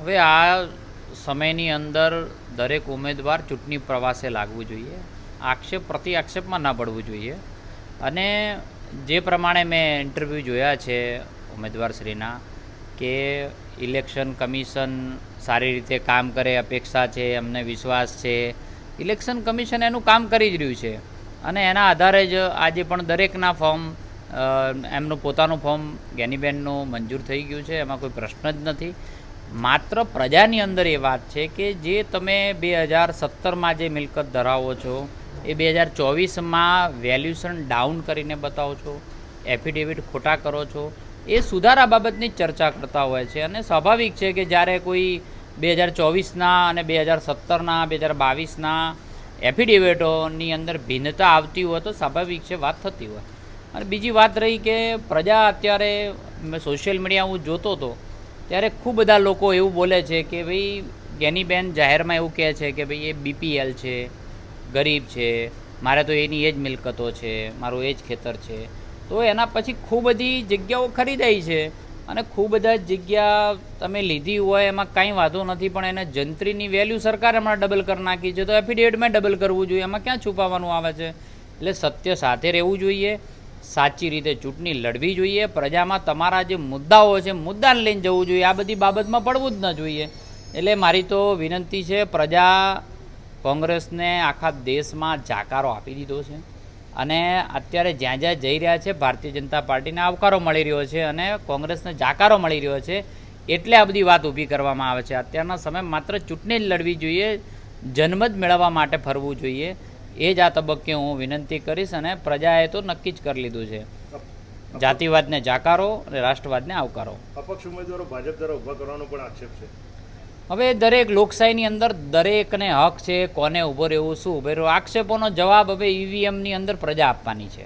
હવે આ સમયની અંદર દરેક ઉમેદવાર ચૂંટણી પ્રવાસે લાગવું જોઈએ. આક્ષેપ, પ્રતિ આક્ષેપમાં ના પડવું જોઈએ. અને જે પ્રમાણે મેં ઇન્ટરવ્યૂ જોયા છે ઉમેદવારશ્રીના કે ઇલેક્શન કમિશન સારી રીતે કામ કરે, અપેક્ષા છે, અમને વિશ્વાસ છે. ઇલેક્શન કમિશન એનું કામ કરી જ રહ્યું છે. અને એના આધારે જ આજે પણ દરેકના ફોર્મ એમનું પોતાનું ફોર્મ ગેનીબેનનું મંજૂર થઈ ગયું છે. એમાં કોઈ પ્રશ્ન જ નથી. માત્ર પ્રજાની અંદર એ વાત છે કે જે તમે બે હજાર સત્તરમાં જે મિલકત ધરાવો છો, એ બે હજાર ચોવીસમાં વેલ્યુશન ડાઉન કરીને બતાવો છો એફિડેવિટ ખોટા કરો છો, એ સુધારા બાબતની ચર્ચા કરતા હોય છે. અને સ્વાભાવિક છે કે જ્યારે કોઈ બે હજાર ચોવીસના અને બે હજાર સત્તરના, બે હજાર બાવીસના એફિડેવિટોની અંદર ભિન્નતા આવતી હોય તો સ્વાભાવિક છે, વાત થતી હોય. અને બીજી વાત રહી કે પ્રજા અત્યારે મેં સોશિયલ મીડિયા હું જોતો હતો ત્યારે ખૂબ બધા લોકો એવું બોલે છે કે ભાઈ, ગેનીબેન જાહેરમાં એવું કહે છે કે ભાઈ, એ બીપીએલ છે, ગરીબ છે, મારે તો એની એ જ મિલકતો છે, મારું એ જ ખેતર છે. તો એના પછી ખૂબ બધી જગ્યાઓ ખરીદાઈ છે અને ખૂબ બધા જગ્યા તમે લીધી હોય એમાં કાંઈ વાંધો નથી, પણ એને જંત્રીની વેલ્યુ સરકારે હમણાં ડબલ કરી નાખી છે. તો એફિડેવિટમાં ડબલ કરવું જોઈએ. એમાં ક્યાં છુપાવવાનું આવે છે? એટલે સત્ય સાથે રહેવું જોઈએ. સાચી રીતે ચૂંટણી લડવી જોઈએ. પ્રજામાં તમારા જે મુદ્દાઓ છે, મુદ્દાને લઈને જવું જોઈએ. આ બધી બાબતમાં પડવું જ ન જોઈએ. એટલે મારી તો વિનંતી છે, પ્રજા કોંગ્રેસને આખા દેશમાં જાકારો આપી દીધો છે. અને અત્યારે જ્યાં જ્યાં જઈ રહ્યા છે, ભારતીય જનતા પાર્ટીને આવકારો મળી રહ્યો છે અને કોંગ્રેસને જાકારો મળી રહ્યો છે, એટલે આ બધી વાત ઊભી કરવામાં આવે છે. અત્યારના સમય માત્ર ચૂંટણી જ લડવી જોઈએ, જન્મ જ મેળવવા માટે ફરવું જોઈએ. એ જ આ તબક્કે હું વિનંતી કરીશ અને પ્રજાએ તો નક્કી જ કરી લીધું છે. જાતિવાદને જાકારો અને રાષ્ટ્રવાદને આવકારો. અપક્ષ ઉમેદવારો ભાજપ દ્વારા ઊભા કરવાનો પણ આક્ષેપ છે. હવે દરેક લોકશાહીની અંદર દરેકને હક છે કોને ઊભો રહેવું શું ઊભો રહેવું આક્ષેપોનો જવાબ હવે ઈવીએમની અંદર પ્રજા આપવાની છે.